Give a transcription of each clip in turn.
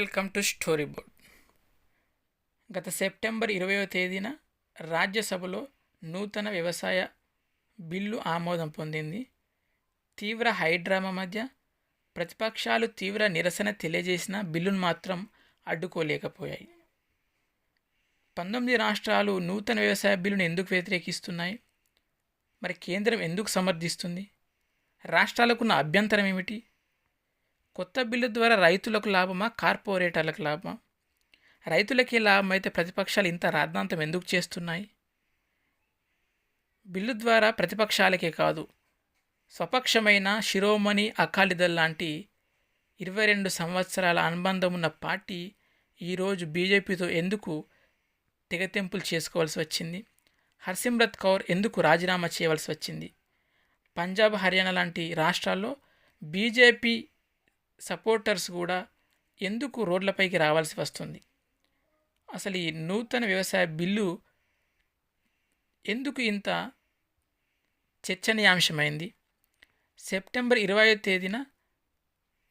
Welcome to story board. గత September ఇరవయో తేదీన రాజ్యసభలో నూతన వ్యవసాయ బిల్లు ఆమోదం పొందింది. తీవ్ర హైడ్రామా మధ్య ప్రతిపక్షాలు తీవ్ర నిరసన తెలియజేసిన బిల్లును మాత్రం అడ్డుకోలేకపోయాయి. పంతొమ్మిది రాష్ట్రాలు నూతన వ్యవసాయ బిల్లును ఎందుకు వ్యతిరేకిస్తున్నాయి? మరి కేంద్రం ఎందుకు సమర్థిస్తుంది? రాష్ట్రాలకున్న అభ్యంతరం ఏమిటి? కొత్త బిల్లు ద్వారా రైతులకు లాభమా? కార్పొరేటర్లకు లాభమా? రైతులకే లాభం అయితే ప్రతిపక్షాలు ఇంత రాద్ధాంతం ఎందుకు చేస్తున్నాయి? బిల్లు ద్వారా ప్రతిపక్షాలకే కాదు స్వపక్షమైన శిరోమణి అకాలీదళ్ లాంటి ఇరవై రెండు సంవత్సరాల అనుబంధం ఉన్న పార్టీ ఈరోజు బీజేపీతో ఎందుకు తెగతెంపులు చేసుకోవాల్సి వచ్చింది? హర్సిమ్రత్ కౌర్ ఎందుకు రాజీనామా చేయవలసి వచ్చింది? పంజాబ్ హర్యానా లాంటి రాష్ట్రాల్లో బీజేపీ సపోర్టర్స్ కూడా ఎందుకు రోడ్లపైకి రావాల్సి వస్తుంది? అసలు ఈ నూతన వ్యవసాయ బిల్లు ఎందుకు ఇంత చర్చనీయాంశమైంది? సెప్టెంబర్ ఇరవై తేదీన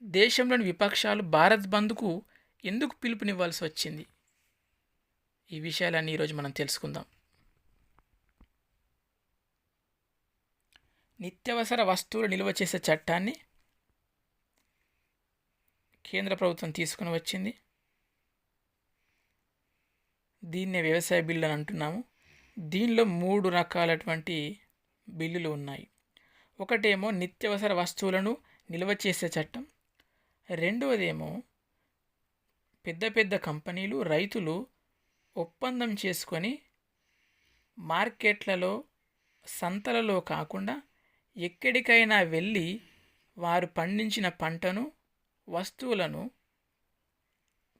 దేశంలోని విపక్షాలు భారత్ బంద్కు ఎందుకు పిలుపునివ్వాల్సి వచ్చింది? ఈ విషయాలన్నీ ఈరోజు మనం తెలుసుకుందాం. నిత్యావసర వస్తువులు నిల్వ చేసే చట్టాన్ని కేంద్ర ప్రభుత్వం తీసుకుని వచ్చింది. దీన్నే వ్యవసాయ బిల్లు అని అంటున్నాము. దీనిలో మూడు రకాలటువంటి బిల్లులు ఉన్నాయి. ఒకటేమో నిత్యవసర వస్తువులను నిల్వ చేసే చట్టం. రెండవదేమో పెద్ద పెద్ద కంపెనీలు రైతులు ఒప్పందం చేసుకొని మార్కెట్లలో సంతలలో కాకుండా ఎక్కడికైనా వెళ్ళి వారు పండించిన పంటను వస్తువులను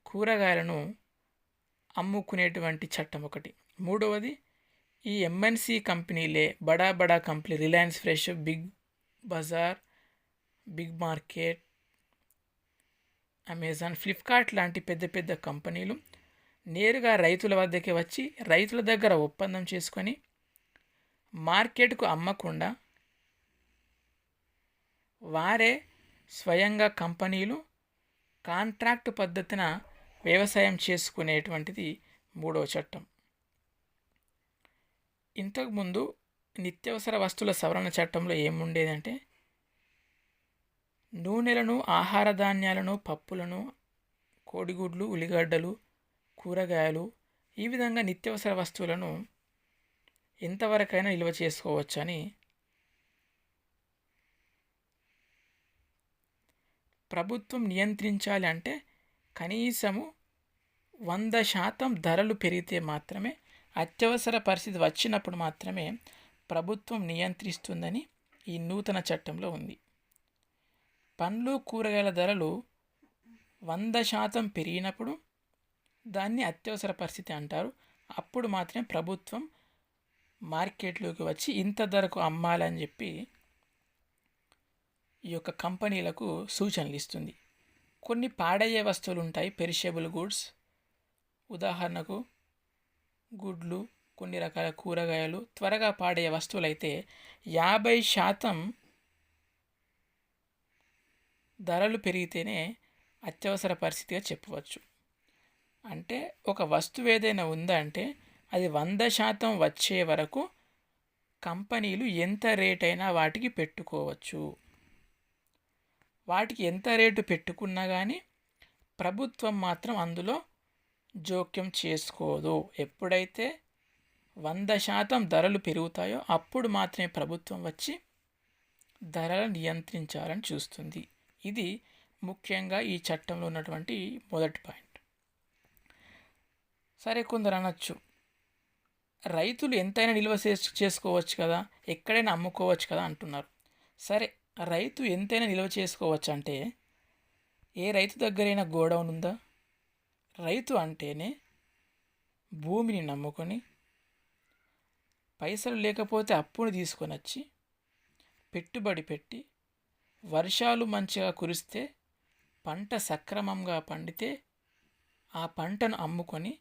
కూరగాయలను అమ్ముకునేటువంటి చట్టం ఒకటి. మూడవది ఈ ఎంఎన్సి కంపెనీలే బడా బడా company Reliance Fresh Big Bazaar big market Amazon Flipkart లాంటి పెద్ద పెద్ద కంపెనీలు నేరుగా రైతుల వద్దకే వచ్చి రైతుల దగ్గర ఒప్పందం చేసుకొని మార్కెట్కు అమ్మకుండా వారే స్వయంగా కంపెనీలు కాంట్రాక్ట్ పద్ధతిన వ్యవసాయం చేసుకునేటువంటిది మూడవ చట్టం. ఇంతకుముందు నిత్యవసర వస్తువుల సవరణ చట్టంలో ఏముండేదంటే నూనెలను ఆహార ధాన్యాలను పప్పులను కోడిగుడ్లు ఉల్లిగడ్డలు కూరగాయలు ఈ విధంగా నిత్యావసర వస్తువులను ఎంతవరకైనా నిల్వ చేసుకోవచ్చని ప్రభుత్వం నియంత్రించాలి అంటే కనీసము వంద శాతం ధరలు పెరిగితే మాత్రమే అత్యవసర పరిస్థితి వచ్చినప్పుడు మాత్రమే ప్రభుత్వం నియంత్రిస్తుందని ఈ నూతన చట్టంలో ఉంది. పండ్లు కూరగాయల ధరలు వంద శాతం పెరిగినప్పుడు దాన్ని అత్యవసర పరిస్థితి అంటారు. అప్పుడు మాత్రమే ప్రభుత్వం మార్కెట్లోకి వచ్చి ఇంత ధరకు అమ్మాలని చెప్పి ఈ యొక్క కంపెనీలకు సూచనలు ఇస్తుంది. కొన్ని పాడయ్యే వస్తువులు ఉంటాయి పెరిషబుల్ గూడ్స్ ఉదాహరణకు గుడ్లు కొన్ని రకాల కూరగాయలు. త్వరగా పాడయ్యే వస్తువులు అయితే యాభై శాతం ధరలు పెరిగితేనే అత్యవసర పరిస్థితిగా చెప్పవచ్చు. అంటే ఒక వస్తువు ఏదైనా ఉందంటే అది వంద శాతం వచ్చే వరకు కంపెనీలు ఎంత రేట్ అయినా వాటికి పెట్టుకోవచ్చు. వాటికి ఎంత రేటు పెట్టుకున్నా కానీ ప్రభుత్వం మాత్రం అందులో జోక్యం చేసుకోదు. ఎప్పుడైతే వంద శాతం ధరలు పెరుగుతాయో అప్పుడు మాత్రమే ప్రభుత్వం వచ్చి ధరలను నియంత్రించాలని చూస్తుంది. ఇది ముఖ్యంగా ఈ చట్టంలో ఉన్నటువంటి మొదటి పాయింట్. సరే కొందరు అనొచ్చు. రైతులు ఎంతైనా నిల్వ చేసుకోవచ్చు కదా ఎక్కడైనా అమ్ముకోవచ్చు కదా అంటున్నారు. సరే రైతు ఎంతైనా నిల్వ చేసుకోవచ్చు అంటే ఏ రైతు దగ్గరైనా గోడౌన్ ఉందా? రైతు అంటేనే భూమిని నమ్ముకొని పైసలు లేకపోతే అప్పును తీసుకొని వచ్చి పెట్టుబడి పెట్టి వర్షాలు మంచిగా కురిస్తే పంట సక్రమంగా పండితే ఆ పంటను అమ్ముకొని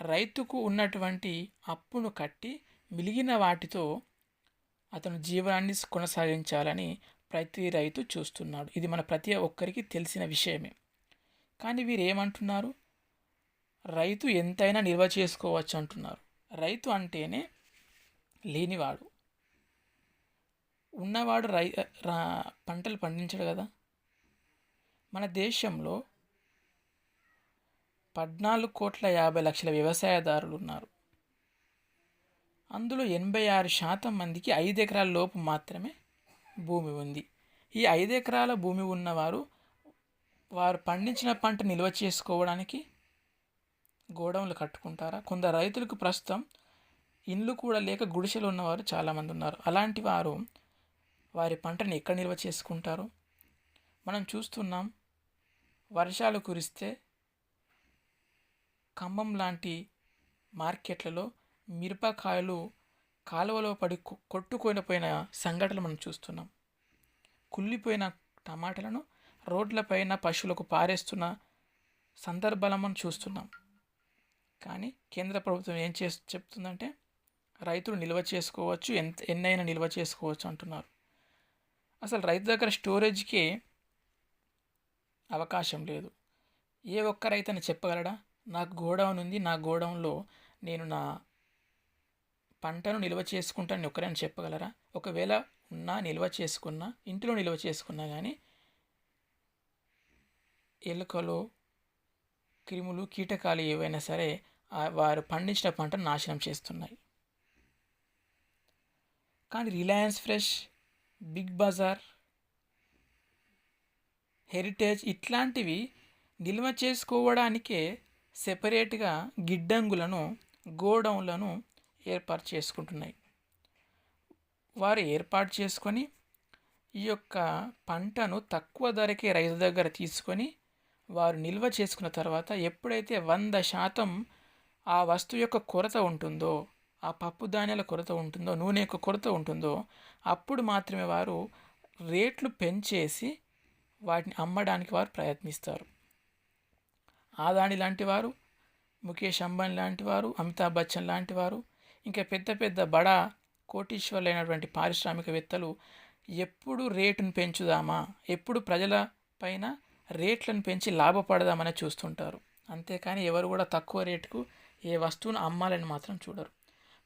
రైతుకు ఉన్నటువంటి అప్పును కట్టి మిగిలిన వాటితో అతను జీవనాన్ని కొనసాగించాలని ప్రతి రైతు చూస్తున్నాడు. ఇది మన ప్రతి ఒక్కరికి తెలిసిన విషయమే. కానీ వీరు ఏమంటున్నారు రైతు ఎంతైనా నిల్వ చేసుకోవచ్చు అంటున్నారు. రైతు అంటేనే లేనివాడు. ఉన్నవాడు రై రా- పంటలు పండించడు కదా. మన దేశంలో పద్నాలుగు కోట్ల యాభై లక్షల వ్యవసాయదారులు ఉన్నారు. అందులో ఎనభై ఆరు శాతం మందికి ఐదు ఎకరాల లోపు మాత్రమే భూమి ఉంది. ఈ ఐదు ఎకరాల భూమి ఉన్నవారు వారు పండించిన పంట నిల్వ చేసుకోవడానికి గోడౌన్లు కట్టుకుంటారా? కొందరు రైతులకు ప్రస్తుతం ఇండ్లు కూడా లేక గుడిసెలు ఉన్నవారు చాలామంది ఉన్నారు. అలాంటి వారు వారి పంటని ఎక్కడ నిల్వ చేసుకుంటారు? మనం చూస్తున్నాం వర్షాలు కురిస్తే ఖమ్మం లాంటి మార్కెట్లలో మిరపకాయలు కాలువలో పడి కొ- కొట్టుకొని సంఘటనలు మనం చూస్తున్నాం. కుళ్ళిపోయిన టమాటాలను రోడ్లపైన పశువులకు పారేస్తున్న సందర్భాలను మనం చూస్తున్నాం. కానీ కేంద్ర ప్రభుత్వం ఏం చేసి చెప్తుందంటే రైతులు నిల్వ చేసుకోవచ్చు ఎంత ఎన్నైనా నిల్వ చేసుకోవచ్చు అంటున్నారు. అసలు రైతు దగ్గర స్టోరేజ్కి అవకాశం లేదు. ఏ ఒక్క రైతు చెప్పగలడా? నాకు గోడౌన్ ఉంది నా గోడౌన్లో నేను నా పంటను నిల్వ చేసుకుంటాను ఒక్కరైనా చెప్పగలరా? ఒకవేళ ఉన్నా నిల్వ చేసుకున్నా ఇంటిలో నిల్వ చేసుకున్నా కానీ ఎలుకలు క్రిములు కీటకాలు ఏవైనా సరే వారు పండించిన పంటను నాశనం చేస్తున్నాయి. కానీ Reliance Fresh Big Bazaar Heritage ఇట్లాంటివి నిల్వ చేసుకోవడానికే సెపరేట్గా గిడ్డంగులను గోడౌన్లను ఏర్పాటు చేసుకుంటున్నాయి. వారు ఏర్పాటు చేసుకొని ఈ యొక్క పంటను తక్కువ ధరకే రైతు దగ్గర తీసుకొని వారు నిల్వ చేసుకున్న తర్వాత ఎప్పుడైతే వంద శాతం ఆ వస్తువు యొక్క కొరత ఉంటుందో ఆ పప్పు ధాన్యాల కొరత ఉంటుందో నూనె యొక్క కొరత ఉంటుందో అప్పుడు మాత్రమే వారు రేట్లు పెంచేసి వాటిని అమ్మడానికి వారు ప్రయత్నిస్తారు. ఆదాని లాంటి వారు ముఖేష్ అంబానీ లాంటి వారు అమితాబ్ బచ్చన్ లాంటి వారు ఇంకా పెద్ద పెద్ద బడా కోటీశ్వర్లైనటువంటి పారిశ్రామికవేత్తలు ఎప్పుడు రేటును పెంచుదామా? ఎప్పుడు ప్రజల పైన రేట్లను పెంచి లాభపడదామని చూస్తుంటారు. అంతేకాని ఎవరు కూడా తక్కువ రేటుకు ఏ వస్తువును అమ్మాలని మాత్రం చూడరు.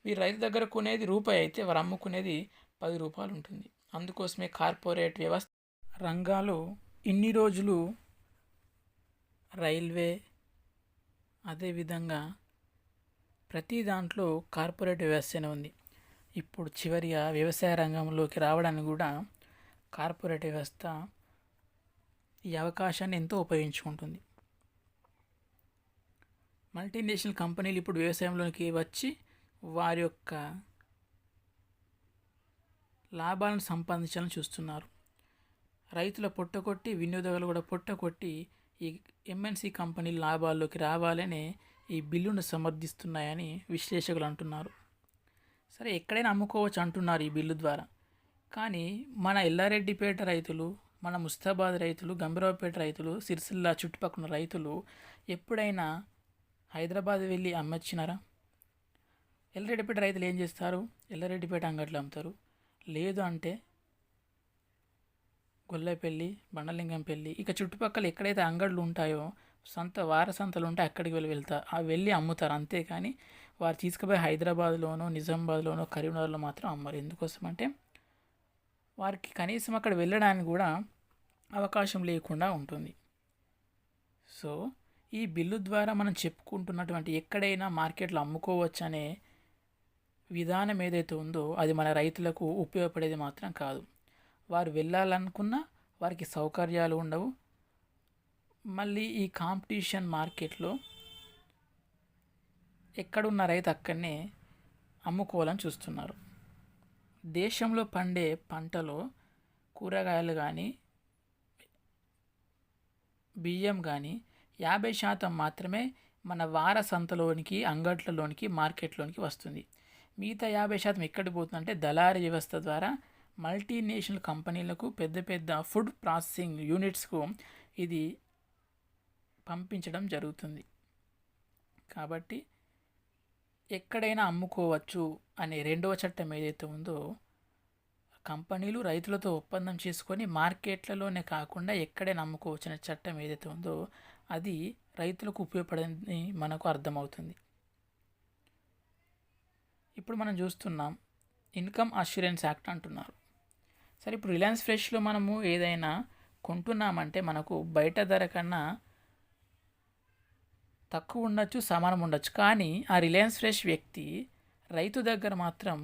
వీరు రైతు దగ్గర కొనేది రూపాయి అయితే వారు అమ్ముకునేది పది రూపాయలు ఉంటుంది. అందుకోసమే కార్పొరేట్ వ్యవస్థ రంగాలు ఇన్ని రోజులు రైల్వే అదేవిధంగా ప్రతి దాంట్లో కార్పొరేట్ వ్యవస్థనే ఉంది. ఇప్పుడు చివరిగా వ్యవసాయ రంగంలోకి రావడానికి కూడా కార్పొరేట్ వ్యవస్థ ఈ అవకాశాన్ని ఎంతో ఉపయోగించుకుంటుంది. మల్టీనేషనల్ కంపెనీలు ఇప్పుడు వ్యవసాయంలోకి వచ్చి వారి యొక్క లాభాలను సంపాదించాలని చూస్తున్నారు. రైతుల పొట్టకొట్టి వినియోగదారులు కూడా పొట్టకొట్టి ఈ ఎంఎన్సీ కంపెనీల లాభాల్లోకి రావాలనే ఈ బిల్లును సమర్థిస్తున్నాయని విశ్లేషకులు అంటున్నారు. సరే ఎక్కడైనా అమ్ముకోవచ్చు అంటున్నారు ఈ బిల్లు ద్వారా. కానీ మన ఎల్లారెడ్డిపేట రైతులు మన ముస్తాబాద్ రైతులు గంభీరావుపేట రైతులు సిరిసిల్ల చుట్టుపక్కల రైతులు ఎప్పుడైనా హైదరాబాద్ వెళ్ళి అమ్మొచ్చినారా? ఎల్లారెడ్డిపేట రైతులు ఏం చేస్తారు? ఎల్లారెడ్డిపేట అంగట్లో అమ్ముతారు. లేదు అంటే గొల్లపల్లి బండలింగంపల్లి ఇక చుట్టుపక్కల ఎక్కడైతే అంగళ్ళు ఉంటాయో సంత వార సంతలు ఉంటే అక్కడికి వెళ్ళి వెళ్తారు ఆ వెళ్ళి అమ్ముతారు అంతేకాని వారు తీసుకుపోయి హైదరాబాద్లోనో నిజామాబాద్లోనో కరీంనగర్లో మాత్రం అమ్మరు. ఎందుకోసం అంటే వారికి కనీసం అక్కడ వెళ్ళడానికి కూడా అవకాశం లేకుండా ఉంటుంది. సో ఈ బిల్లు ద్వారా మనం చెప్పుకుంటున్నటువంటి ఎక్కడైనా మార్కెట్లో అమ్ముకోవచ్చు అనే విధానం ఏదైతే ఉందో అది మన రైతులకు ఉపయోగపడేది మాత్రం కాదు. వారు వెళ్ళాలనుకున్నా వారికి సౌకర్యాలు ఉండవు. మళ్ళీ ఈ కాంపిటీషన్ మార్కెట్లో ఎక్కడున్న రైతు అక్కడనే అమ్ముకోవాలని చూస్తున్నారు. దేశంలో పండే పంటలో కూరగాయలు కానీ బియ్యం కానీ యాభై శాతం మాత్రమే మన వార సంతలోనికి అంగట్లలోనికి మార్కెట్లోనికి వస్తుంది. మిగతా యాభై శాతం ఎక్కడికి పోతుందంటే దళారీ వ్యవస్థ ద్వారా మల్టీనేషనల్ కంపెనీలకు పెద్ద పెద్ద ఫుడ్ ప్రాసెసింగ్ యూనిట్స్కు ఇది పంపించడం జరుగుతుంది. కాబట్టి ఎక్కడైనా అమ్ముకోవచ్చు అనే రెండవ చట్టం ఏదైతే ఉందో కంపెనీలు రైతులతో ఒప్పందం చేసుకొని మార్కెట్లలోనే కాకుండా ఎక్కడైనా అమ్ముకోవచ్చు అనే చట్టం ఏదైతే ఉందో అది రైతులకు ఉపయోగపడని మనకు అర్థమవుతుంది. ఇప్పుడు మనం చూస్తున్నాం ఇన్కమ్ అష్యూరెన్స్ యాక్ట్ అంటున్నారు. సరే ఇప్పుడు రిలయన్స్ ఫ్రెష్లో మనము ఏదైనా కొంటున్నామంటే మనకు బయట ధర కన్నా తక్కువ ఉండొచ్చు సమానం ఉండొచ్చు. కానీ ఆ రిలయన్స్ ఫ్రెష్ వ్యక్తి రైతు దగ్గర మాత్రం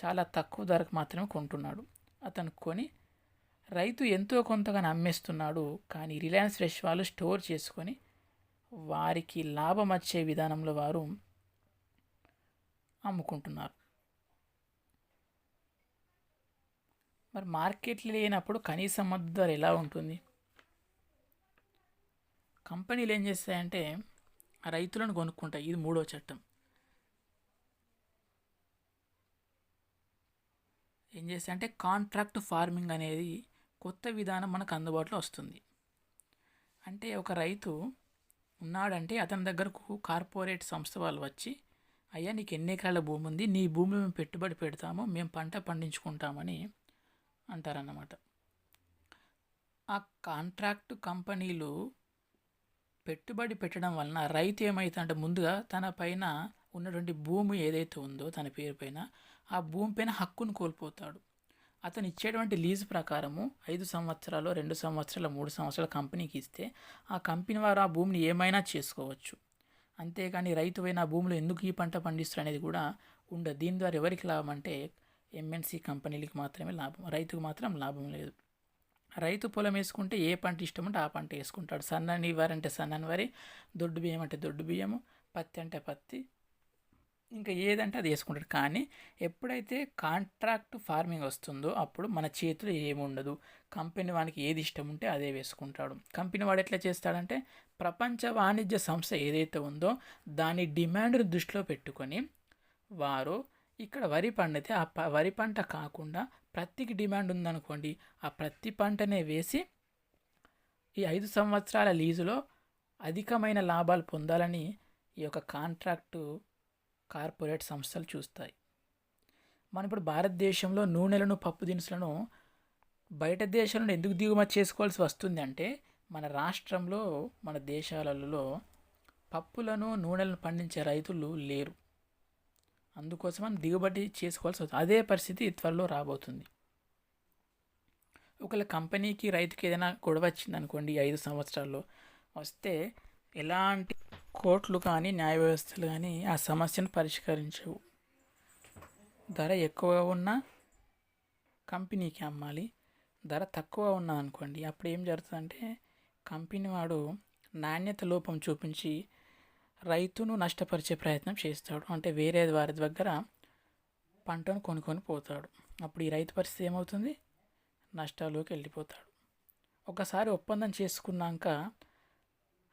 చాలా తక్కువ ధరకు మాత్రమే కొంటున్నాడు. అతను కొని రైతు ఎంతో కొంతగా అమ్మేస్తున్నాడు కానీ రిలయన్స్ ఫ్రెష్ వాళ్ళు స్టోర్ చేసుకొని వారికి లాభం వచ్చే విధానంలో వారు అమ్ముకుంటున్నారు. మరి మార్కెట్లు లేనప్పుడు కనీస మద్దతు ధర ఎలా ఉంటుంది? కంపెనీలు ఏం చేస్తాయంటే రైతులను కొనుక్కుంటాయి ఇది మూడో చట్టం. ఏం చేస్తాయంటే కాంట్రాక్ట్ ఫార్మింగ్ అనేది కొత్త విధానం మనకు అందుబాటులో వస్తుంది. అంటే ఒక రైతు ఉన్నాడంటే అతని దగ్గరకు కార్పొరేట్ సంస్థ వాళ్ళు వచ్చి అయ్యా నీకు ఎన్ని ఎకరాల భూమి ఉంది? నీ భూమి మేము పెట్టుబడి పెడతాము మేము పంట పండించుకుంటామని అంటారన్నమాట. ఆ కాంట్రాక్ట్ కంపెనీలు పెట్టుబడి పెట్టడం వలన రైతు ఏమవుతుందంటే ముందుగా తన పైన ఉన్నటువంటి భూమి ఏదైతే ఉందో తన పేరు పైన ఆ భూమి పైన హక్కును కోల్పోతాడు. అతను ఇచ్చేటువంటి లీజు ప్రకారము ఐదు సంవత్సరాలు రెండు సంవత్సరాలు మూడు సంవత్సరాల కంపెనీకి ఇస్తే ఆ కంపెనీ వారు ఆ భూమిని ఏమైనా చేసుకోవచ్చు. అంతేగాని రైతు పైన ఆ భూమిలో ఎందుకు ఈ పంట పండిస్తారు అనేది కూడా ఉండదు. దీని ద్వారా ఎవరికి లాభం అంటే ఎంఎన్సి కంపెనీలకి మాత్రమే లాభం రైతుకు మాత్రం లాభం లేదు. రైతు పొలం వేసుకుంటే ఏ పంట ఇష్టం ఆ పంట వేసుకుంటాడు. సన్నని వరి అంటే సన్నని వరి దొడ్డు బియ్యం అంటే దొడ్డు బియ్యము పత్తి అంటే పత్తి ఇంకా ఏదంటే అది వేసుకుంటాడు. కానీ ఎప్పుడైతే కాంట్రాక్ట్ ఫార్మింగ్ వస్తుందో అప్పుడు మన చేతిలో ఏముండదు. కంపెనీ వానికి ఏది ఇష్టం ఉంటే అదే వేసుకుంటాడు. కంపెనీ వాడు ఎట్లా చేస్తాడంటే ప్రపంచ వాణిజ్య సంస్థ ఏదైతే ఉందో దాని డిమాండ్ను దృష్టిలో పెట్టుకొని వారు ఇక్కడ వరి పండితే ఆ ప వరి పంట కాకుండా ప్రత్తికి డిమాండ్ ఉందనుకోండి ఆ ప్రత్తి పంటనే వేసి ఈ ఐదు సంవత్సరాల లీజులో అధికమైన లాభాలు పొందాలని ఈ యొక్క కాంట్రాక్టు కార్పొరేట్ సంస్థలు చూస్తాయి. మన ఇప్పుడు భారతదేశంలో నూనెలను పప్పు దినుసులను బయట దేశం నుండి ఎందుకు దిగుమతి చేసుకోవాల్సి వస్తుంది అంటే మన రాష్ట్రంలో మన దేశాలలో పప్పులను నూనెలను పండించే రైతులు లేరు. అందుకోసం మనం దిగుబడి చేసుకోవాల్సి వస్తుంది. అదే పరిస్థితి త్వరలో రాబోతుంది. ఒకవేళ కంపెనీకి రైతుకి ఏదైనా గొడవ వచ్చింది అనుకోండి ఐదు సంవత్సరాల్లో వస్తే ఎలాంటి కోర్టులు కానీ న్యాయ వ్యవస్థలు కానీ ఆ సమస్యను పరిష్కరించవు. ధర ఎక్కువగా ఉన్న కంపెనీకి అమ్మాలి. ధర తక్కువ ఉన్నదనుకోండి అప్పుడు ఏం జరుగుతుందంటే కంపెనీ వాడు నాణ్యత లోపం చూపించి రైతును నష్టపరిచే ప్రయత్నం చేస్తాడు. అంటే వేరే వారి దగ్గర పంటను కొనుక్కొని పోతాడు. అప్పుడు ఈ రైతు పరిస్థితి ఏమవుతుంది? నష్టాల్లోకి వెళ్ళిపోతాడు. ఒకసారి ఒప్పందం చేసుకున్నాక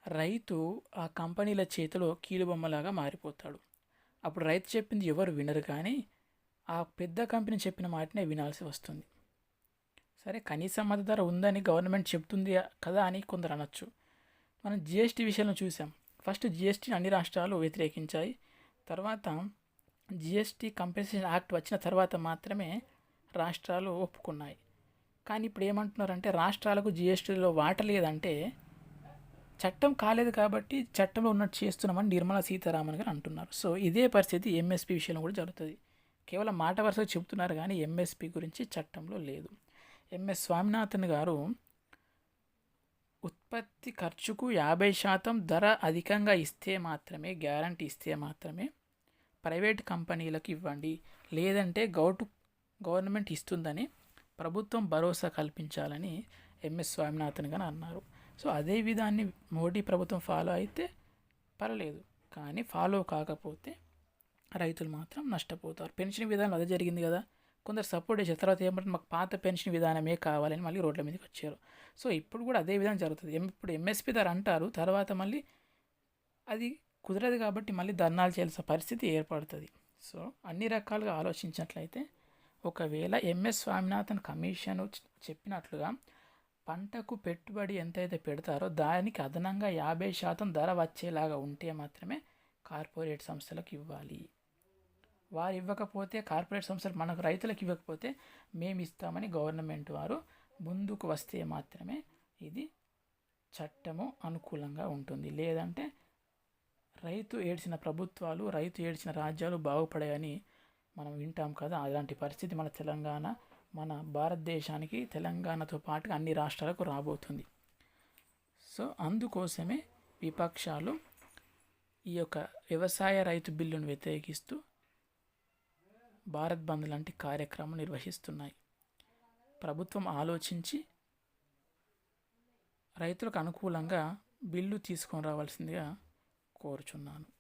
రైతు ఆ కంపెనీల చేతిలో కీలుబొమ్మలాగా మారిపోతాడు. అప్పుడు రైతు చెప్పింది ఎవరు వినరు కానీ ఆ పెద్ద కంపెనీ చెప్పిన మాటనే వినాల్సి వస్తుంది. సరే కనీస మద్దతు ధర ఉందని గవర్నమెంట్ చెప్తుంది కదా అని కొందరు అనొచ్చు. మనం జిఎస్టీ విషయంలో చూసాం. ఫస్ట్ జిఎస్టీని అన్ని రాష్ట్రాలు వ్యతిరేకించాయి. తర్వాత జిఎస్టీ కంపెన్సేషన్ యాక్ట్ వచ్చిన తర్వాత మాత్రమే రాష్ట్రాలు ఒప్పుకున్నాయి. కానీ ఇప్పుడు ఏమంటున్నారంటే రాష్ట్రాలకు జిఎస్టీలో వాట లేదంటే చట్టం కాలేదు కాబట్టి చట్టంలో ఉన్నట్టు చేస్తున్నామని నిర్మలా సీతారామన్ గారు అంటున్నారు. సో ఇదే పరిస్థితి ఎంఎస్పి విషయంలో కూడా జరుగుతుంది. కేవలం మాట వరుసగా చెబుతున్నారు కానీ ఎంఎస్పి గురించి చట్టంలో లేదు. ఎంఎస్ స్వామినాథన్ గారు ఉత్పత్తి ఖర్చుకు యాభై శాతం ధర అధికంగా ఇస్తే మాత్రమే గ్యారంటీ ఇస్తే మాత్రమే ప్రైవేట్ కంపెనీలకు ఇవ్వండి. లేదంటే గౌటు గవర్నమెంట్ ఇస్తుందని ప్రభుత్వం భరోసా కల్పించాలని ఎంఎస్ స్వామినాథన్ గారు అన్నారు. సో అదే విధాన్ని మోడీ ప్రభుత్వం ఫాలో అయితే పర్లేదు. కానీ ఫాలో కాకపోతే రైతులు మాత్రం నష్టపోతారు. పెన్షన్ విధానం అదే జరిగింది కదా. కొందరు సపోర్ట్ చేసిన తర్వాత ఏమంటే మాకు పాత పెన్షన్ విధానమే కావాలని మళ్ళీ రోడ్ల మీదకి వచ్చారు. సో ఇప్పుడు కూడా అదే విధానం జరుగుతుంది. ఎం- ఇప్పుడు ఎంఎస్పి ధర అంటారు. తర్వాత మళ్ళీ అది కుదరదు కాబట్టి మళ్ళీ ధర్నాలు చేయాల్సిన పరిస్థితి ఏర్పడుతుంది. సో అన్ని రకాలుగా ఆలోచించినట్లయితే ఒకవేళ ఎంఎస్ స్వామినాథన్ కమిషన్ చెప్పినట్లుగా పంటకు పెట్టుబడి ఎంతైతే పెడతారో దానికి అదనంగా యాభై శాతం ధర వచ్చేలాగా ఉంటే మాత్రమే కార్పొరేట్ సంస్థలకు ఇవ్వాలి. వారు ఇవ్వకపోతే కార్పొరేట్ సంస్థలు మనకు రైతులకు ఇవ్వకపోతే మేము ఇస్తామని గవర్నమెంట్ వారు ముందుకు వస్తే మాత్రమే ఇది చట్టము అనుకూలంగా ఉంటుంది. లేదంటే రైతు ఏడ్చిన ప్రభుత్వాలు రైతు ఏడ్చిన రాజ్యాలు బాగుపడాయని మనం వింటాం కదా. అలాంటి పరిస్థితి మన తెలంగాణ మన భారతదేశానికి తెలంగాణతో పాటు అన్ని రాష్ట్రాలకు రాబోతుంది. సో అందుకోసమే విపక్షాలు ఈ యొక్క వ్యవసాయ రైతు బిల్లును వ్యతిరేకిస్తూ భారత్ బంద్ లాంటి కార్యక్రమం నిర్వహిస్తున్నాయి. ప్రభుత్వం ఆలోచించి రైతులకు అనుకూలంగా బిల్లు తీసుకొని రావాల్సిందిగా కోరుచున్నాను.